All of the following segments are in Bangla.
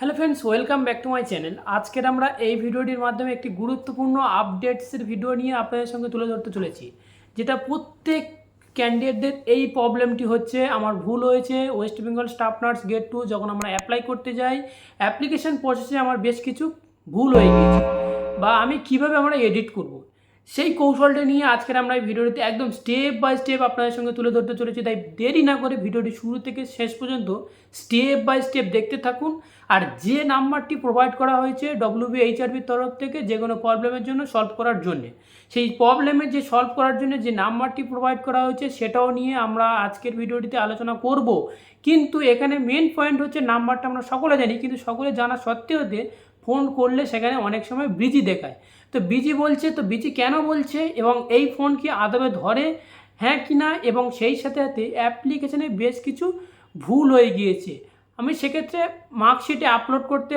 Hello friends welcome back to my channel আজকের আমরা এই ভিডিওটির মাধ্যমে একটি গুরুত্বপূর্ণ আপডেটসের ভিডিও নিয়ে আপনাদের সঙ্গে তুলে ধরতে চলেছি, যেটা প্রত্যেক ক্যান্ডিডেটদের এই প্রবলেমটি হচ্ছে, আমার ভুল হয়েছে West Bengal staff nurse grade two যখন আমরা অ্যাপ্লাই করতে যাই অ্যাপ্লিকেশন প্রসেসে আমার বেশ কিছু ভুল হয়ে গিয়েছে, বা আমি কীভাবে আমরা এডিট করব? সেই কৌশলটা নিয়ে আজকের আমরা এই ভিডিওটিতে একদম স্টেপ বাই স্টেপ আপনাদের সঙ্গে তুলে ধরতে চলেছি। তাই দেরি না করে ভিডিওটি শুরু থেকে শেষ পর্যন্ত স্টেপ বাই স্টেপ দেখতে থাকুন। আর যে নাম্বারটি প্রোভাইড করা হয়েছে ডব্লিউবি এইচআরবির তরফ থেকে যে কোনো প্রবলেমের জন্য সলভ করার জন্য। সেই প্রবলেমের যে সলভ করার জন্য যে নাম্বারটি প্রোভাইড করা হয়েছে সেটাও নিয়ে আমরা আজকের ভিডিওটিতে আলোচনা করব। কিন্তু এখানে মেন পয়েন্ট হচ্ছে নাম্বারটা আমরা সকলে জানি, কিন্তু সকলে জানা সত্ত্বেও ফোন করলে সেখানে অনেক সময় বিজি দেখায়। তো বিজি বলছে, তো বিজি কেন বলছে এবং এই ফোন কি আদবে ধরে? হ্যাঁ কি না? এবং সেই সাথে সাথে অ্যাপ্লিকেশানে বেশ কিছু ভুল হয়ে গিয়েছে। আমি সেক্ষেত্রে মার্কশিটে আপলোড করতে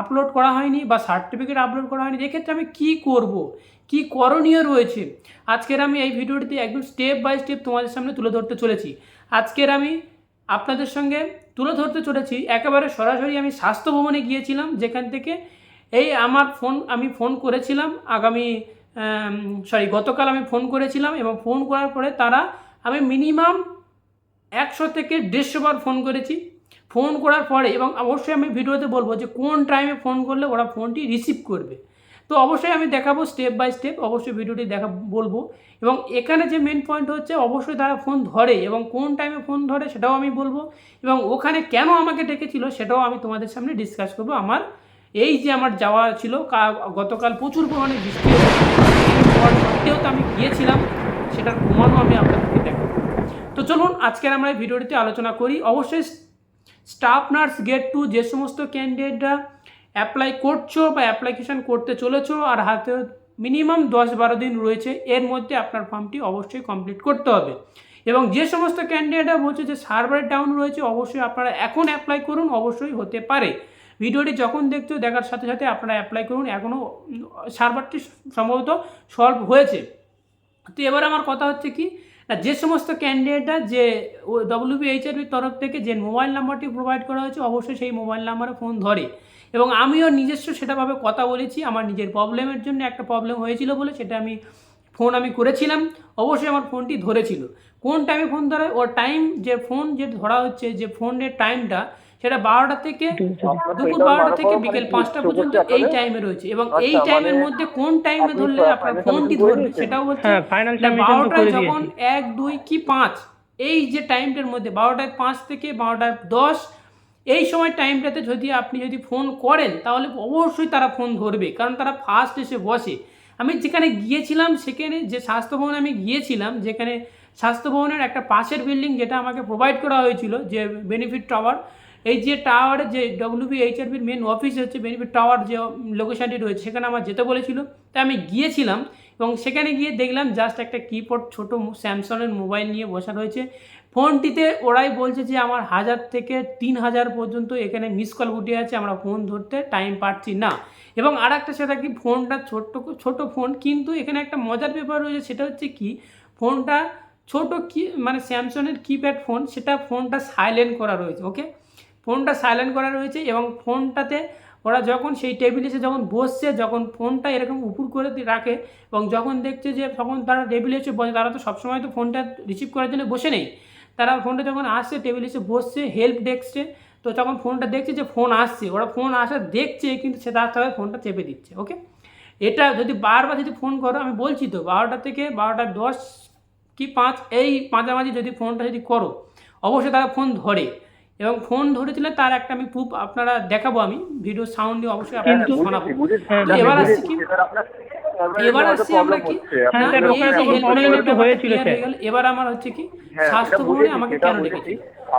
আপলোড করা হয়নি বা সার্টিফিকেট আপলোড করা হয়নি। এক্ষেত্রে আমি কি করব? কি করণীয় রয়েছে? আজকের আমি এই ভিডিওটিতে একদম স্টেপ বাই স্টেপ তোমাদের সামনে তুলে ধরতে চলেছি। আজকের আমি আপনাদের সঙ্গে তুলে ধরতে চলেছি। একেবারে সরাসরি আমি স্বাস্থ্য ভবনে গিয়েছিলাম, যেখান থেকে এই আমার ফোন, আমি ফোন করেছিলাম। আগামী সরি গতকাল আমি ফোন করেছিলাম এবং ফোন করার পরে তারা, আমি মিনিমাম একশো থেকে দেড়শো বার ফোন করেছি। ফোন করার পরে, এবং অবশ্যই আমি ভিডিওতে বলব যে কোন টাইমে ফোন করলে ওরা ফোনটি রিসিভ করবে। তো অবশ্যই আমি দেখাবো স্টেপ বাই স্টেপ অবশ্যই ভিডিওটি দেখা, বলব। এবং এখানে যে মেন পয়েন্ট হচ্ছে, অবশ্যই তারা ফোন ধরে এবং কোন টাইমে ফোন ধরে সেটাও আমি বলব। এবং ওখানে কেন আমাকে ডেকেছিল সেটাও আমি তোমাদের সামনে ডিসকাস করব। আমার এই যে আমার যাওয়া ছিল গতকাল প্রচুর পরিমাণে বৃষ্টি সত্ত্বেও তো আমি গিয়েছিলাম, সেটার প্রমাণও আমি আপনাদেরকে দেখাবো। তো চলুন, আজকের আমরা এই ভিডিওটিতে আলোচনা করি। অবশ্যই স্টাফ নার্স গেট টু যে সমস্ত ক্যান্ডিডেটরা অ্যাপ্লাই করছ বা অ্যাপ্লিকেশন করতে চলেছো আর হাতে মিনিমাম দশ বারো দিন রয়েছে, এর মধ্যে আপনার ফর্মটি অবশ্যই কমপ্লিট করতে হবে। এবং যে সমস্ত ক্যান্ডিডেটরা বলছে যে সার্ভার ডাউন রয়েছে, অবশ্যই আপনারা এখন অ্যাপ্লাই করুন, অবশ্যই হতে পারে। ভিডিওটি যখন দেখছ, দেখার সাথে সাথে আপনারা অ্যাপ্লাই করুন, এখনও সার্ভারটি সম্ভবত সলভ হয়েছে। তো এবার আমার কথা হচ্ছে কি যে সমস্ত ক্যান্ডিডেটরা যে ডব্লিউবিএইচআরবির তরফ থেকে যে মোবাইল নাম্বারটি প্রোভাইড করা হয়েছে, অবশ্যই সেই মোবাইল নাম্বারে ফোন ধরে। এবং আমিও নিজস্ব সেটাভাবে কথা বলেছি। আমার নিজের প্রবলেমের জন্য একটা প্রবলেম হয়েছিল বলে সেটা আমি ফোন আমি করেছিলাম। অবশ্যই আমার ফোনটি ধরেছিল। কোন টাইমে ফোন ধরে? ও টাইম যে ফোন যে ধরা হচ্ছে যে ফোনের টাইমটা সেটা বারোটা থেকে দুপুর বারোটা থেকে বিকেল পাঁচটা পর্যন্ত এই টাইমে রয়েছে এবং এই আচ্ছা, টাইমের মানে মধ্যে কোন টাইমে ধরলে আপনার ফোনটি ধরবে? সেটাও হচ্ছে হ্যাঁ করে যখন এক দুই কি পাঁচ এই যে টাইমটার মধ্যে বারোটায় পাঁচ থেকে বারোটায় দশ এই সময় টাইমটাতে যদি আপনি যদি ফোন করেন, তাহলে অবশ্যই তারা ফোন ধরবে। কারণ তারা ফার্স্ট এসে বসে। আমি যেখানে গিয়েছিলাম, সেখানে যে স্বাস্থ্য ভবনে আমি গিয়েছিলাম, যেখানে স্বাস্থ্য ভবনের একটা পাশের বিল্ডিং যেটা আমাকে প্রোভাইড করা হয়েছিল, যে বেনিফিট টাওয়ার এই যে টাওয়ারে যে ডব্লিউবি এইচআরবির মেন অফিস হচ্ছে বেনিফিট টাওয়ার যে লোকেশনটি রয়েছে, সেখানে আমার যেতে বলেছিল। তাই আমি গিয়েছিলাম এবং সেখানে গিয়ে দেখলাম জাস্ট একটা কিবোর্ড ছোটো স্যামসংয়ের মোবাইল নিয়ে বসা রয়েছে। ফোনটিতে ওরাই বলছে যে আমার হাজার থেকে তিন হাজার পর্যন্ত এখানে মিস কল উঠে আছে, আমরা ফোন ধরতে টাইম পাচ্ছি না। এবং আর একটা সেটা কি, ফোনটা ছোট্ট, ছোট ফোন কিন্তু এখানে একটা মজার ব্যাপার রয়েছে, সেটা হচ্ছে কি, ফোনটা ছোট কি মানে স্যামসংয়ের কিপ্যাড ফোন সেটা ফোনটা সাইলেন্ট করা রয়েছে ওকে ফোনটা সাইলেন্ট করা রয়েছে এবং ফোনটাতে ওরা যখন সেই টেবিলে এসে যখন বসছে, যখন ফোনটা এরকম উপর করে রাখে এবং যখন দেখছে যে তখন তারা টেবিলে এসে বসে, তারা তো সবসময় তো ফোনটা রিসিভ করার জন্য বসে নেই। তারা ফোনটা যখন আসছে টেবিলে এসে বসছে হেল্প দেখছে তো তখন ফোনটা দেখছে যে ফোন আসছে। ওরা ফোন আসা দেখছে, কিন্তু সে তার সাথে ফোনটা চেপে দিচ্ছে ওকে এটা যদি বারবার যদি ফোন করো, আমি বলছি তো, বারোটা থেকে বারোটা দশ কি পাঁচ, এই মাঝামাঝি যদি ফোনটা যদি করো, অবশ্যই তারা ফোন ধরে। এবং ফোন ধরেছিল তার একটা আমি প্রুফ আপনারা দেখাবো আমি ভিডিও সাউন্ড দিয়ে অবশ্যই আপনাদের শোনাবো। এবার আসছি কি? এবার আসছি আমরা কি হয়েছিল। এবার আমার হচ্ছে কি হ্যাঁ, স্বাস্থ্য ভবনে আমাকে কেন। ডেকেছে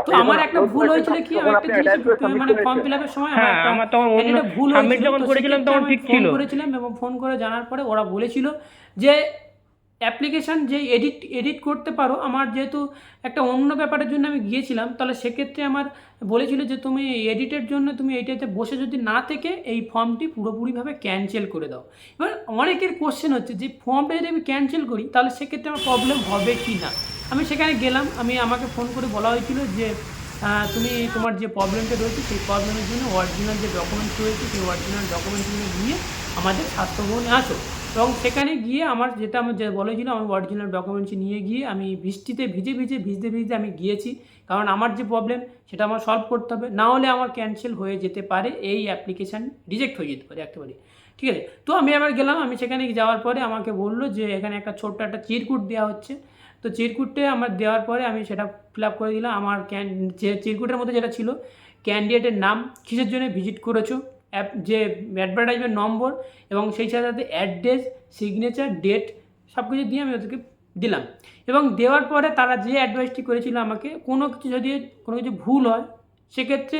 তো আমার একটা ভুল হয়েছিল কি আমার একটা জিনিস মানে ফর্ম ফিল আপের সময় আমার হ্যাঁ, একটা আমার তখন অন্য ভুল হয়েছিল, যখন করেছিলাম তখন ঠিক ছিল। করেছিলাম এবং ফোন করে জানার পরে ওরা বলেছিল যে অ্যাপ্লিকেশান যে এডিট এডিট করতে পারো, আমার যেহেতু একটা অন্য ব্যাপারের জন্য আমি গিয়েছিলাম, তাহলে সেক্ষেত্রে আমার বলেছিল যে তুমি এডিটের জন্য তুমি এইটাতে বসে যদি না থেকে এই ফর্মটি পুরোপুরিভাবে ক্যান্সেল করে দাও। এবার অনেকের কোশ্চেন হচ্ছে যে ফর্মটা যদি আমি ক্যান্সেল করি, তাহলে সেক্ষেত্রে আমার প্রবলেম হবে কি না? আমি সেখানে গেলাম, আমি আমাকে ফোন করে বলা হয়েছিল যে তুমি তোমার যে প্রবলেমটা রয়েছে, সেই প্রবলেমের জন্য অরিজিনাল যে ডকুমেন্টস রয়েছে, সেই অরিজিনাল ডকুমেন্টসগুলো নিয়ে আমাদের স্বাস্থ্যভবনে আসো। এবং সেখানে গিয়ে আমার যেটা আমি যে বলেছিল আমি অরিজিনাল ডকুমেন্টস নিয়ে গিয়ে আমি বৃষ্টিতে ভিজে ভিজে, ভিজতে ভিজতে আমি গিয়েছি। কারণ আমার যে প্রবলেম সেটা আমার সলভ করতে হবে। না হলে আমার ক্যান্সেল হয়ে যেতে পারে, এই অ্যাপ্লিকেশান রিজেক্ট হয়ে যেতে পারে একেবারে। ঠিক আছে? তো আমি আবার গেলাম, আমি সেখানে যাওয়ার পরে আমাকে বলল যে, এখানে একটা ছোট্ট একটা চিরকুট দেওয়া হচ্ছে। তো চিরকুটে আমার দেওয়ার পরে আমি সেটা ফিল আপ করে দিলাম। আমার ক্যান যে চিরকুটের মধ্যে যেটা ছিল ক্যান্ডিডেটের নাম কিসের জন্য ভিজিট করেছ? অ্যাপ, যে অ্যাডভার্টাইজমেন্ট নম্বর এবং সেই সাথে সাথে অ্যাড্রেস সিগনেচার ডেট সব কিছু দিয়ে আমি ওদেরকে দিলাম। এবং দেওয়ার পরে তারা যে অ্যাডভাইসটি করেছিল আমাকে, কোনো কিছু যদি, কোনো কিছু ভুল হয়, সেক্ষেত্রে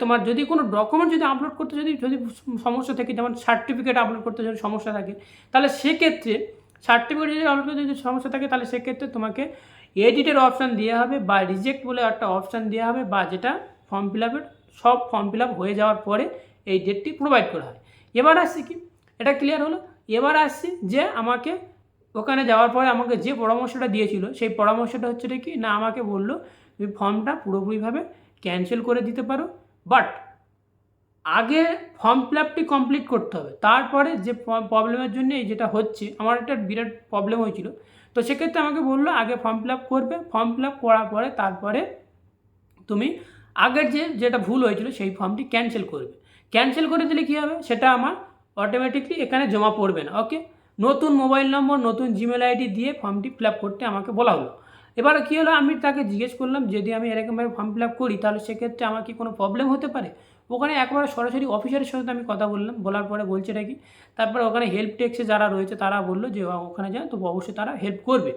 তোমার যদি কোনো ডকুমেন্ট যদি আপলোড করতে যদি যদি সমস্যা থাকে, যেমন সার্টিফিকেট আপলোড করতে যদি সমস্যা থাকে, তাহলে সেক্ষেত্রে সার্টিফিকেট যদি আপলোড করতে যদি সমস্যা থাকে, তাহলে সেক্ষেত্রে তোমাকে এডিটের অপশান দেওয়া হবে বা রিজেক্ট বলে একটা অপশান দেওয়া হবে বা যেটা ফর্ম ফিল আপের সব ফর্ম ফিল হয়ে যাওয়ার পরে এই ডেটটি প্রোভাইড করা হয়। এবার আসছি কি? এটা ক্লিয়ার হলো? এবার আসছি যে আমাকে ওখানে যাওয়ার পরে আমাকে যে পরামর্শটা দিয়েছিল, সেই পরামর্শটা হচ্ছে কি? না, আমাকে বলল তুমি ফর্মটা পুরোপুরিভাবে ক্যান্সেল করে দিতে পারো বাট আগে ফর্ম ফিল আপটি কমপ্লিট করতে হবে। তারপরে যে প্রবলেমের জন্য এই যেটা হচ্ছে, আমার একটা বিরাট প্রবলেম হয়েছিল। তো সেক্ষেত্রে আমাকে বলল, আগে ফর্ম ফিল আপ করবে। ফর্ম ফিল আপ করার পরে তারপরে তুমি আগের যে যেটা ভুল হয়েছিল সেই ফর্মটি ক্যান্সেল করবে। ক্যান্সেল করে দিলে কী হবে? সেটা আমার অটোমেটিকলি এখানে জমা পড়বে না। ওকে নতুন মোবাইল নম্বর নতুন জিমেল আইডি দিয়ে ফর্মটি ফিল আপ করতে আমাকে বলা হলো। এবার কী হলো? আমি তাকে জিজ্ঞেস করলাম, যদি আমি এরকমভাবে ফর্ম ফিল আপ করি, তাহলে সেক্ষেত্রে আমার কি কোনো প্রবলেম হতে পারে? ওখানে একবারে সরাসরি অফিসারের সাথে আমি কথা বললাম। বলার পরে বলছে নাকি তারপরে ওখানে হেল্প টেক্সে যারা রয়েছে, তারা বলল যে ওখানে যান তো অবশ্যই তারা হেল্প করবে।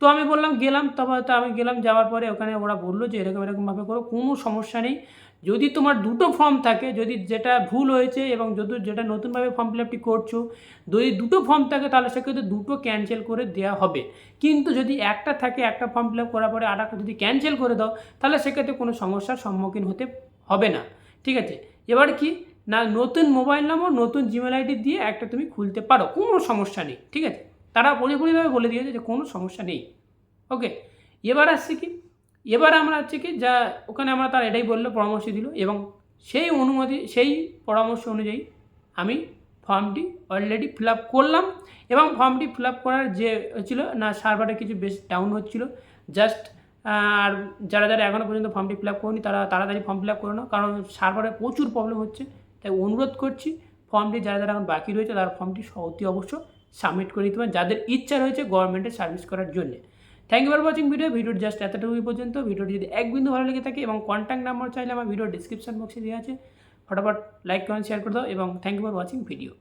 তো আমি বললাম, গেলাম তারপর তো আমি গেলাম, যাওয়ার পরে ওখানে ওরা বলল যে এরকম এরকমভাবে করো, কোনো সমস্যা নেই। যদি তোমার দুটো ফর্ম থাকে, যদি যেটা ভুল হয়েছে এবং যদি যেটা নতুনভাবে ফর্ম ফিল আপটি করছ, যদি দুটো ফর্ম থাকে, তাহলে সেক্ষেত্রে দুটো ক্যান্সেল করে দেওয়া হবে। কিন্তু যদি একটা থাকে, একটা ফর্ম ফিল আপ করার পরে আর একটা যদি ক্যান্সেল করে দাও, তাহলে সেক্ষেত্রে কোনো সমস্যার সম্মুখীন হতে হবে না। ঠিক আছে? এবার কি? না, নতুন মোবাইল নম্বর নতুন জিমেল আইডি দিয়ে একটা তুমি খুলতে পারো, কোনো সমস্যা নেই। ঠিক আছে? তারা পরিপূর্ণভাবে বলে দিয়েছে যে কোনো সমস্যা নেই। ওকে, এবার আসছে কি? এবার আমরা হচ্ছে কি যা ওখানে আমরা তার এটাই বলল, পরামর্শ দিল এবং সেই অনুমতি, সেই পরামর্শ অনুযায়ী আমি ফর্মটি অলরেডি ফিল আপ করলাম এবং ফর্মটি ফিল আপ করার যে ছিল না সার্ভারে কিছু বেশ ডাউন হচ্ছিল। জাস্ট আর যারা যারা এখনও পর্যন্ত ফর্মটি ফিল আপ করেনি তারা তাড়াতাড়ি ফর্ম ফিল আপ করে নাও, কারণ সার্ভারে প্রচুর প্রবলেম হচ্ছে। তাই অনুরোধ করছি, ফর্মটি যারা যারা এখন বাকি রয়েছে তারা ফর্মটি অতি অবশ্য সাবমিট করে নিতে পারেন, যাদের ইচ্ছা রয়েছে গভর্নমেন্টের সার্ভিস করার জন্য। Thank you for watching video ভিডিওর জাস্ট এতটুকু পর্যন্ত। ভিডিওটি যদি এক বিন্দু ভালো লেগে থাকে এবং কন্ট্যাক্ট নাম্বার চাইলে আমার ভিডিও ডিসক্রিপশন বক্সে দেওয়া আছে, ফটাফট লাইক কমেন্ট শেয়ার করে দাও এবং thank you for watching video